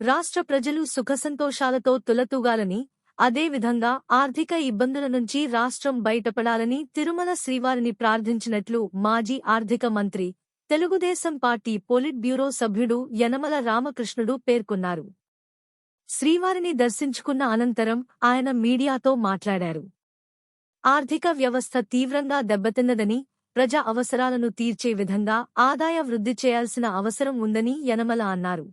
రాష్ట్ర ప్రజలు సుఖసంతోషాలతో తులతూగాలని అదేవిధంగా ఆర్థిక ఇబ్బందుల నుంచి రాష్ట్రం బయటపడాలని తిరుమల శ్రీవారిని ప్రార్థించినట్లు మాజీ ఆర్థిక మంత్రి తెలుగుదేశం పార్టీ పోలిట్ బ్యూరో సభ్యుడు యనమల రామకృష్ణుడు పేర్కొన్నారు. శ్రీవారిని దర్శించుకున్న అనంతరం ఆయన మీడియాతో మాట్లాడారు. ఆర్థిక వ్యవస్థ తీవ్రంగా దెబ్బతిన్నదని ప్రజా అవసరాలను తీర్చే విధంగా ఆదాయ వృద్ధి చేయాల్సిన అవసరం ఉందని యనమల అన్నారు.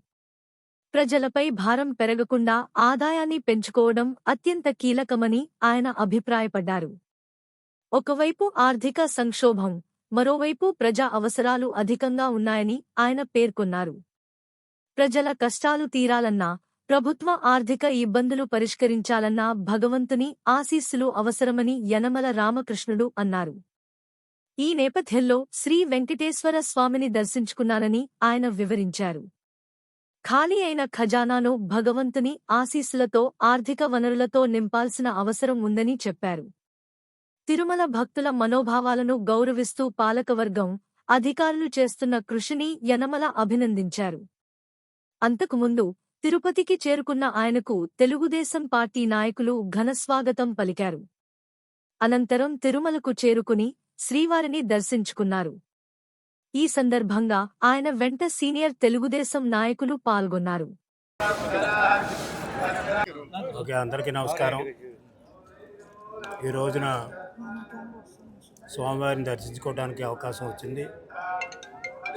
ప్రజలపై భారం పెరగకుండా ఆదాయాన్ని పెంచుకోవడం అత్యంత కీలకమని ఆయన అభిప్రాయపడ్డారు. ఒకవైపు ఆర్థిక సంక్షోభం మరోవైపు ప్రజా అవసరాలు అధికంగా ఉన్నాయని ఆయన పేర్కొన్నారు. ప్రజల కష్టాలు తీరాలన్నా ప్రభుత్వ ఆర్థిక ఇబ్బందులు పరిష్కరించాలన్నా భగవంతుని ఆశీస్సులు అవసరమని యనమల రామకృష్ణుడు అన్నారు. ఈ నేపథ్యంలో శ్రీ వెంకటేశ్వర స్వామిని దర్శించుకున్నానని ఆయన వివరించారు. ఖాళీ అయిన ఖజానాను భగవంతుని ఆశీస్సులతో ఆర్థిక వనరులతో నింపాల్సిన అవసరం ఉందని చెప్పారు. తిరుమల భక్తుల మనోభావాలను గౌరవిస్తూ పాలకవర్గం అధికారులు చేస్తున్న కృషిని యనమల అభినందించారు. అంతకుముందు తిరుపతికి చేరుకున్న ఆయనకు తెలుగుదేశం పార్టీ నాయకులు ఘనస్వాగతం పలికారు. అనంతరం తిరుమలకు చేరుకుని శ్రీవారిని దర్శించుకున్నారు. ఈ సందర్భంగా ఆయన వెంట సీనియర్ తెలుగుదేశం నాయకులు పాల్గొన్నారు. ఓకే అందరికీ నమస్కారం. ఈ రోజున స్వామివారిని దర్శించుకోవడానికి అవకాశం వచ్చింది.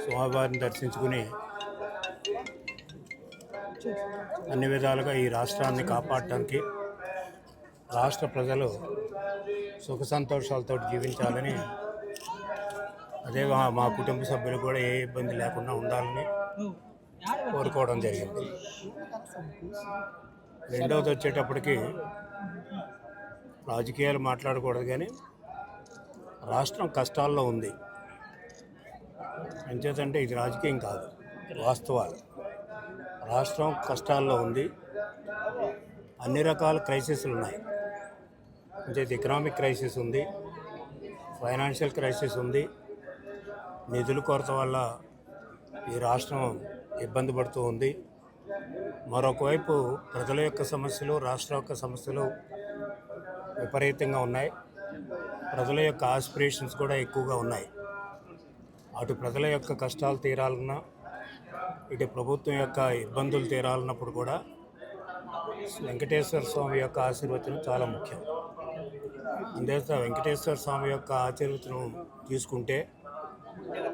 స్వామివారిని దర్శించుకుని అన్ని విధాలుగా ఈ రాష్ట్రాన్ని కాపాడటానికి రాష్ట్ర ప్రజలు సుఖ సంతోషాలతో జీవించాలని అదే మా కుటుంబ సభ్యులు కూడా ఏ ఇబ్బంది లేకుండా ఉండాలని కోరుకోవడం జరిగింది. రెండవది వచ్చేటప్పటికి రాజకీయాలు మాట్లాడకూడదు కానీ రాష్ట్రం కష్టాల్లో ఉంది. ఎంచేతంటే ఇది రాజకీయం కాదు వాస్తవాలు. రాష్ట్రం కష్టాల్లో ఉంది. అన్ని రకాల క్రైసిస్లు ఉన్నాయి. అంటే ఎకనామిక్ క్రైసిస్ ఉంది ఫైనాన్షియల్ క్రైసిస్ ఉంది. నిధుల కొరత వల్ల ఈ రాష్ట్రం ఇబ్బంది పడుతూ ఉంది. మరొకవైపు ప్రజల యొక్క సమస్యలు రాష్ట్ర యొక్క సమస్యలు విపరీతంగా ఉన్నాయి. ప్రజల యొక్క ఆస్పిరేషన్స్ కూడా ఎక్కువగా ఉన్నాయి. అటు ప్రజల యొక్క కష్టాలు తీరాలన్నా ఇటు ప్రభుత్వం యొక్క ఇబ్బందులు తీరాలన్నప్పుడు కూడా వెంకటేశ్వర స్వామి యొక్క ఆశీర్వచనం చాలా ముఖ్యం. అందుచేత వెంకటేశ్వర స్వామి యొక్క ఆశీర్వచనం తీసుకుంటే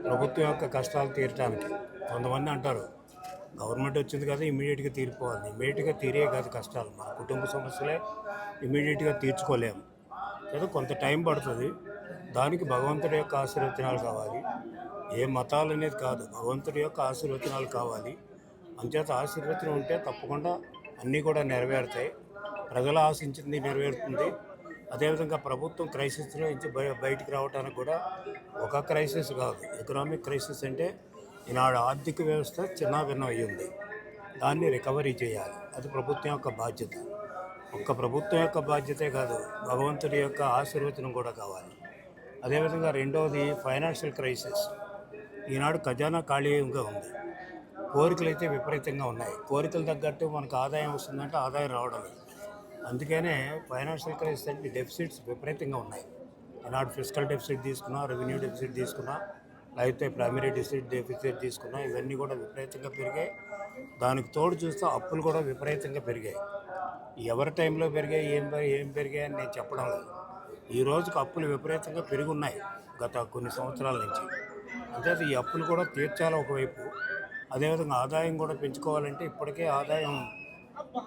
ప్రభుత్వం యొక్క కష్టాలు తీరటానికి కొంతమంది అంటారు గవర్నమెంట్ వచ్చింది కదా ఇమీడియట్గా తీరిపోవాలి. ఇమీడియట్గా తీరే కాదు కష్టాలు. మన కుటుంబ సమస్యలే ఇమీడియట్గా తీర్చుకోలేము. లేదా కొంత టైం పడుతుంది. దానికి భగవంతుడి యొక్క ఆశీర్వచనాలు కావాలి. ఏ మతాలు అనేది కాదు భగవంతుడి యొక్క ఆశీర్వచనాలు కావాలి. అంచేత ఆశీర్వచనం ఉంటే తప్పకుండా అన్నీ కూడా నెరవేరుతాయి. ప్రజలు ఆశించింది నెరవేరుతుంది. అదేవిధంగా ప్రభుత్వం క్రైసిస్లో నుంచి బయ బయటికి రావడానికి కూడా ఒక క్రైసిస్ కాదు. ఎకనామిక్ క్రైసిస్ అంటే ఈనాడు ఆర్థిక వ్యవస్థ చిన్న భిన్నం అయ్యింది. దాన్ని రికవరీ చేయాలి. అది ప్రభుత్వం యొక్క బాధ్యత. ఒక్క ప్రభుత్వం యొక్క బాధ్యతే కాదు భగవంతుడి యొక్క ఆశీర్వచనం కూడా కావాలి. అదేవిధంగా రెండవది ఫైనాన్షియల్ క్రైసిస్ ఈనాడు ఖజానా ఖాళీగా ఉంది. కోరికలు అయితే విపరీతంగా ఉన్నాయి. కోరికలు తగ్గట్టు మనకు ఆదాయం వస్తుందంటే ఆదాయం రావడం లేదు. అందుకనే ఫైనాన్షియల్ క్రైసిస్ అంటే డెఫిసిట్స్ విపరీతంగా ఉన్నాయి. ఈనాడు ఫిజికల్ డెఫిసిట్ తీసుకున్నా రెవెన్యూ డెఫిసిట్ తీసుకున్నా లేకపోతే ప్రైమరీ డెఫిసిట్ డెఫిసిట్ తీసుకున్నా ఇవన్నీ కూడా విపరీతంగా పెరిగాయి. దానికి తోడు చూస్తే అప్పులు కూడా విపరీతంగా పెరిగాయి. ఎవరి టైంలో పెరిగాయి ఏం ఏం పెరిగాయి అని నేను చెప్పడం లేదు. ఈ రోజుకి అప్పులు విపరీతంగా పెరిగి ఉన్నాయి గత కొన్ని సంవత్సరాల నుంచి. అంటే ఈ అప్పులు కూడా తీర్చాలి ఒకవైపు. అదేవిధంగా ఆదాయం కూడా పెంచుకోవాలంటే ఇప్పటికే ఆదాయం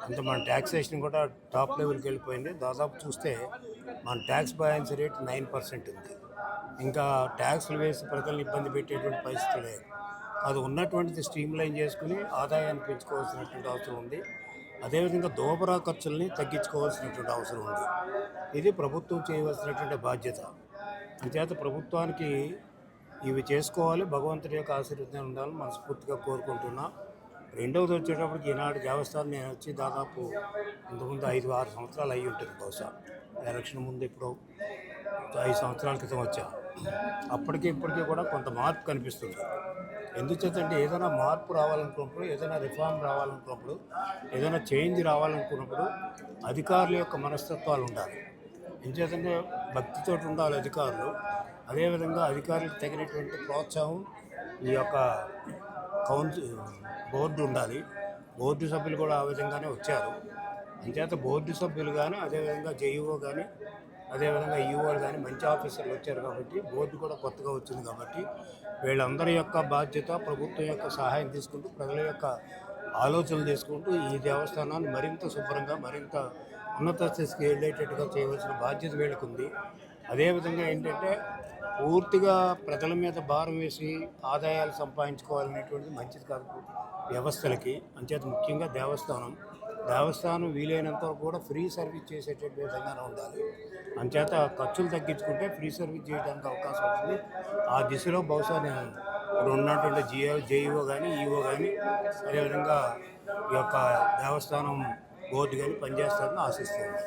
అంత మన ట్యాక్సేషన్ కూడా టాప్ లెవెల్కి వెళ్ళిపోయింది. దాదాపు చూస్తే మన tax balance rate nine percent ఉంది. ఇంకా ట్యాక్స్లు వేసి ప్రజలను ఇబ్బంది పెట్టేటువంటి పరిస్థితి లేదు. అది ఉన్నటువంటిది స్ట్రీమ్ లైన్ చేసుకుని ఆదాయాన్ని పెంచుకోవాల్సినటువంటి అవసరం ఉంది. అదేవిధంగా దోబరా ఖర్చుల్ని తగ్గించుకోవాల్సినటువంటి అవసరం ఉంది. ఇది ప్రభుత్వం చేయవలసినటువంటి బాధ్యత. అంచేత ప్రభుత్వానికి ఇవి చేసుకోవాలి. భగవంతుడి యొక్క ఆశీర్వదం ఉండాలని మనస్ఫూర్తిగా కోరుకుంటున్నా. రెండవది వచ్చేటప్పటికి ఈనాడు దేవస్థానం నేను వచ్చి దాదాపు ఇంతకుముందు ఐదు ఆరు సంవత్సరాలు అయ్యి ఉంటుంది బహుశా. ఎలక్షన్ ముందు ఇప్పుడు ఐదు సంవత్సరాల క్రితం వచ్చా. అప్పటికి ఇప్పటికీ కూడా కొంత మార్పు కనిపిస్తుంది. ఎందుచేతంటే ఏదైనా మార్పు రావాలనుకున్నప్పుడు ఏదైనా రిఫార్మ్ రావాలనుకున్నప్పుడు ఏదైనా చేంజ్ రావాలనుకున్నప్పుడు అధికారుల యొక్క మనస్తత్వాలు ఉండాలి. ఎందుచేతంటే భక్తితో ఉండాలి అధికారులు. అదేవిధంగా అధికారులకు తగినటువంటి ప్రోత్సాహం ఈ యొక్క కౌన్సిల్ బోర్డు ఉండాలి. బోర్డు సభ్యులు కూడా ఆ విధంగానే వచ్చారు. అంచేత బోర్డు సభ్యులు కానీ అదేవిధంగా జేఈఓ కానీ అదేవిధంగా ఈఓలు కానీ మంచి ఆఫీసర్లు వచ్చారు కాబట్టి బోర్డు కూడా కొత్తగా వచ్చింది కాబట్టి వీళ్ళందరి యొక్క బాధ్యత ప్రభుత్వం యొక్క సహాయం తీసుకుంటూ ప్రజల యొక్క ఆలోచనలు తీసుకుంటూ ఈ దేవస్థానాన్ని మరింత శుభ్రంగా మరింత ఉన్నత స్థితికి వెళ్ళేటట్టుగా చేయవలసిన బాధ్యత వీళ్ళకుంది. అదేవిధంగా ఏంటంటే పూర్తిగా ప్రజల మీద భారం వేసి ఆదాయాలు సంపాదించుకోవాలనేటువంటిది మంచిది కాదు వ్యవస్థలకి. అంచేత ముఖ్యంగా దేవస్థానం. దేవస్థానం వీలైనంత వరకు కూడా ఫ్రీ సర్వీస్ చేసేటట్టు విధంగానే ఉండాలి. అంచేత ఖర్చులు తగ్గించుకుంటే ఫ్రీ సర్వీస్ చేయడానికి అవకాశం ఉంటుంది. ఆ దిశలో బహుశా నేను ఇప్పుడు ఉన్నటువంటి జియో జేఈఓ కానీ ఈఓ కానీ అదేవిధంగా ఈ యొక్క దేవస్థానం బోర్డు కానీ పనిచేస్తారని ఆశిస్తున్నాను.